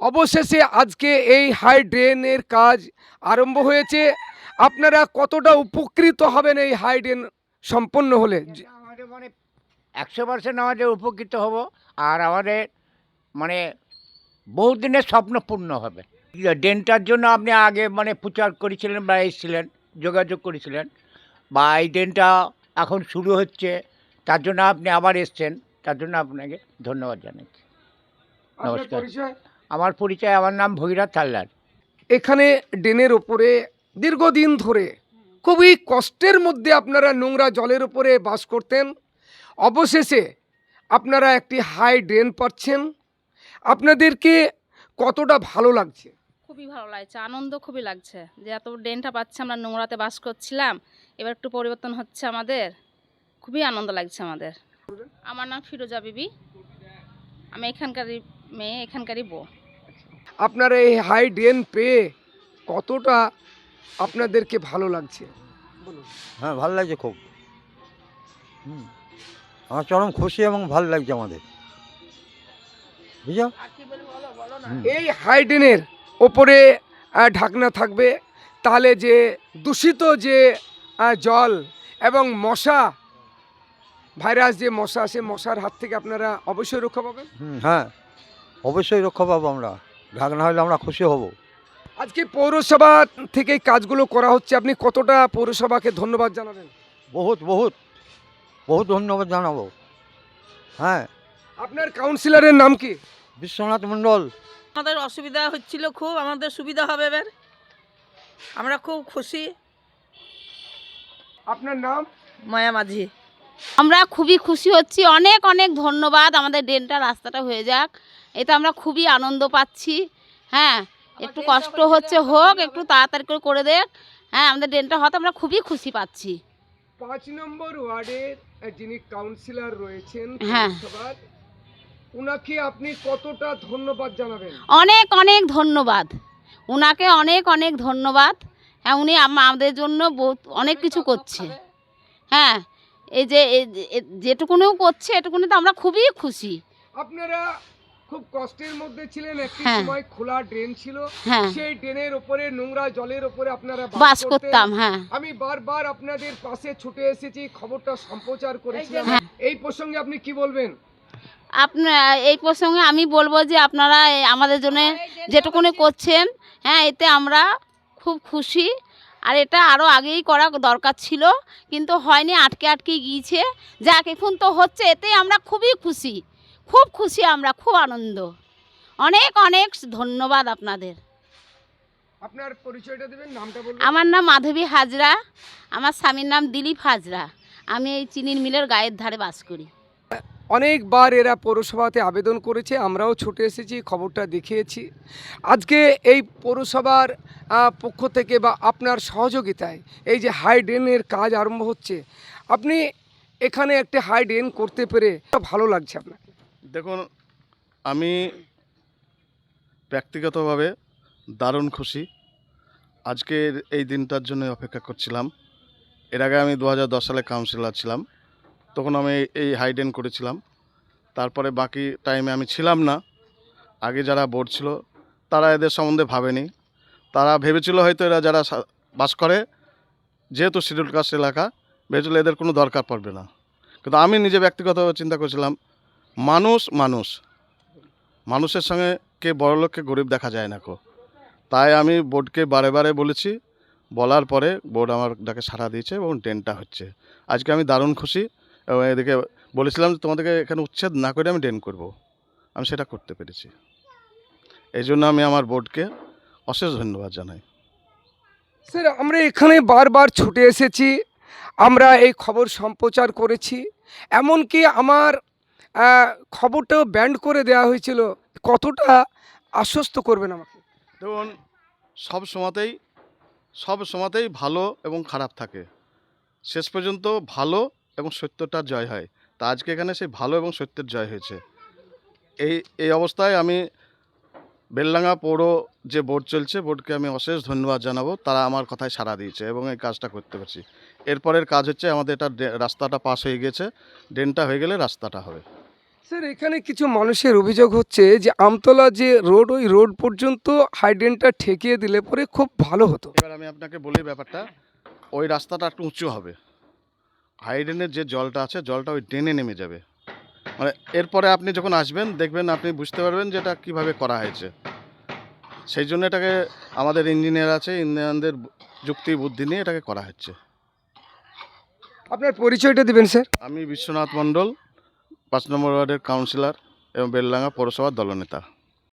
অবশেষে আজকে এই হাই ড্রেনের কাজ আরম্ভ হয়েছে। আপনারা কতটা উপকৃত হবেন এই হাই ড্রেন সম্পন্ন হলে? আমাদের মানে একশো পার্সেন্ট আমাদের উপকৃত হব আর আমাদের মানে বহু দিনের স্বপ্ন পূর্ণ হবে। ড্রেনটার জন্য আপনি আগে মানে প্রচার করেছিলেন বা এসেছিলেন যোগাযোগ করেছিলেন বা এই ড্রেনটা এখন শুরু হচ্ছে তার জন্য আপনি আবার এসছেন তার জন্য আপনাকে ধন্যবাদ জানাচ্ছি। নমস্কার। আমার পরিচয় আমার নাম ভগীরথ থাল্লার এখানে ড্রেনের ওপরে দীর্ঘদিন ধরে খুবই কষ্টের মধ্যে আপনারা নোংরা জলের উপরে বাস করতেন। অবশেষে আপনারা একটি হাই ড্রেন পাচ্ছেন। আপনাদেরকে কতটা ভালো লাগছে? খুবই ভালো লাগছে আনন্দ খুবই লাগছে যে এত ড্রেনটা পাচ্ছি আমরা নোংরাতে বাস করছিলাম। এবার একটু পরিবর্তন হচ্ছে আমাদের। খুবই আনন্দ লাগছে আমাদের। আমার নাম ফিরোজা বিবি। আমি এখানকারই মেয়ে এখানকারই বউ। আপনারা এই হাই ড্রেন পেয়ে কতটা আপনাদেরকে ভালো লাগছে? হ্যাঁ ভালো লাগছে খুব। হুম। আমার চরম খুশি এবং ভালো লাগছে আমাদের। বুঝছ? এই হাই ড্রেনের ওপরে ঢাকনা থাকবে। তাহলে যে দূষিত যে জল এবং মশা ভাইরাস যে মশা সে মশার হাত থেকে আপনারা অবশ্যই রক্ষা পাবেন? হ্যাঁ। অবশ্যই রক্ষা পাবো আমরা। ঢাকনা হলে আমরা খুশি হব। আজকে পৌরসভা থেকে এই কাজগুলো করা হচ্ছে আপনি কতটা পৌরসভাকে ধন্যবাদ জানাবেন? বহুত বহুত বহুত ধন্যবাদ জানাব। হ্যাঁ। আপনার কাউন্সিলরের নাম কি? বিশ্বনাথ মণ্ডল। আমাদের অসুবিধা হচ্ছিল খুব আমাদের সুবিধা হবে এবার। আমরা খুব খুশি। আপনার নাম? মায়া মাঝি। আমরা খুবই খুশি হচ্ছি। অনেক অনেক ধন্যবাদ। আমাদের ড্রেনটা রাস্তাটা হয়ে যাক। এতে আমরা খুবই আনন্দ পাচ্ছি। হ্যাঁ একটু কষ্ট হচ্ছে হোক একটু তাড়াতাড়ি করে করে দেখ। হ্যাঁ আমাদের ড্রেনটা হতে আমরা খুবই খুশি পাচ্ছি। পাঁচ নম্বর ওয়ার্ডের যিনি কাউন্সিলর রয়েছেন হ্যাঁ। উনাকে আপনি কতটা ধন্যবাদ জানাবেন? অনেক অনেক ধন্যবাদ। ওনাকে অনেক অনেক ধন্যবাদ। হ্যাঁ উনি আমাদের জন্য বহুত অনেক কিছু করছে। হ্যাঁ এই যে যেটুকুনিও করছে এটুকুনি তো আমরা খুবই খুশি। আপনারা খুব কষ্টের মধ্যে ছিলেন। একটি হ্যাঁ। সময় খোলা ড্রেন ছিল। হ্যাঁ। সেই ড্রেনের উপরে নোংরা জলের উপরে আপনারা বাস করতাম হ্যাঁ। আমি বারবার আপনাদের পাশে ছুটে এসেছি খবরটা সম্প্রচার করেছিলাম। হ্যাঁ। এই প্রসঙ্গে আপনি কি বলবেন? আপনার এই প্রসঙ্গে আমি বলব যে আপনারা আমাদের জন্য যেটুকুনি করছেন হ্যাঁ এতে আমরা খুব খুশি। আর এটা আরও আগেই করা দরকার ছিল কিন্তু হয়নি আটকে আটকে গিয়েছে। যাক এখন তো হচ্ছে এতে আমরা খুবই খুশি। খুব খুশি আমরা খুব আনন্দ। অনেক অনেক ধন্যবাদ আপনাদের। আপনার পরিচয়টা দেবেন নামটা বলবেন? আমার নাম মাধবী হাজরা আমার স্বামীর নাম দিলীপ হাজরা। আমি এই চিনির মিলের গায়ের ধারে বাস করি। অনেকবার এরা পৌরসভাতে আবেদন করেছে, আমরাও ছুটে এসেছি, খবরটা দেখিয়েছি। আজকে এই পৌরসভার পক্ষ থেকে বা আপনার সহযোগিতায় এই যে হাই ড্রেনের কাজ আরম্ভ হচ্ছে, আপনি এখানে একটা হাই ড্রেন করতে পেরে ভালো লাগছে আপনার? দেখুন, আমি ব্যক্তিগতভাবে দারুণ খুশি। আজকের এই দিনটার জন্য অপেক্ষা করছিলাম। এর আগে আমি দু হাজার দশ সালে কাউন্সিলর ছিলাম। তখন আমি এই হাইডেন করেছিলাম। তারপরে বাকি টাইমে আমি ছিলাম না। আগে যারা বোর্ড ছিল, তারা এদের সম্বন্ধে ভাবেনি। তারা ভেবেছিল হয়তো এরা যারা বাস করে, যেহেতু শিডিউল কাস্ট এলাকা, ভেবেছিল এদের কোনো দরকার পড়বে না। কিন্তু আমি নিজে ব্যক্তিগতভাবে চিন্তা করেছিলাম, মানুষ মানুষ। মানুষের সঙ্গে কে বড় লোককে গরিব দেখা যায় না কো। তাই আমি বোর্ডকে বারে বারে বলেছি, বলার পরে বোর্ড আমার ডাকে সাড়া দিয়েছে এবং ড্রেনটা হচ্ছে। আজকে আমি দারুণ খুশি। এদিকে বলেছিলাম যে তোমাদেরকে এখানে উচ্ছেদ না করে আমি ড্রেন করব। আমি সেটা করতে পেরেছি। এই জন্য আমি আমার বোর্ডকে অশেষ ধন্যবাদ জানাই। স্যার আমরা এখানে বারবার ছুটে এসেছি। আমরা এই খবর সম্প্রচার করেছি। এমনকি আমার খবরটাও ব্যান্ড করে দেওয়া হয়েছিল। কতটা আশ্বস্ত করবেন আমাকে? দেখুন সব সময়তেই সব সময়তেই ভালো এবং খারাপ থাকে। শেষ পর্যন্ত ভালো এবং সত্যটার জয় হয়। তা আজকে এখানে সেই ভালো এবং সত্যের জয় হয়েছে। এই এই অবস্থায় আমি বেলডাঙ্গা পৌর যে বোর্ড চলছে বোর্ডকে আমি অশেষ ধন্যবাদ জানাব। তারা আমার কথায় সাড়া দিয়েছে এবং এই কাজটা করতে পারছি। এরপরের কাজ হচ্ছে আমাদের এটা রাস্তাটা পাস হয়ে গেছে। ড্রেনটা হয়ে গেলে রাস্তাটা হবে। স্যার এখানে কিছু মানুষের অভিযোগ হচ্ছে যে আমতলা যে রোড ওই রোড পর্যন্ত হাইডেনটা ঠেকিয়ে দিলে পরে খুব ভালো হতো। এবার আমি আপনাকে বলি ব্যাপারটা। ওই রাস্তাটা একটু উঁচু হবে। হাই ড্রেনের যে জলটা আছে জলটা ওই ড্রেনে নেমে যাবে। মানে এরপরে আপনি যখন আসবেন দেখবেন আপনি বুঝতে পারবেন যে এটা কীভাবে করা হয়েছে। সেই জন্য এটাকে আমাদের ইঞ্জিনিয়ার আছে ইঞ্জিনিয়ারদের যুক্তি বুদ্ধি নিয়ে এটাকে করা হচ্ছে। আপনার পরিচয়টা দিবেন স্যার। আমি বিশ্বনাথ মণ্ডল পাঁচ নম্বর ওয়ার্ডের কাউন্সিলর এবং বেলডাঙ্গা পৌরসভার দলনেতা।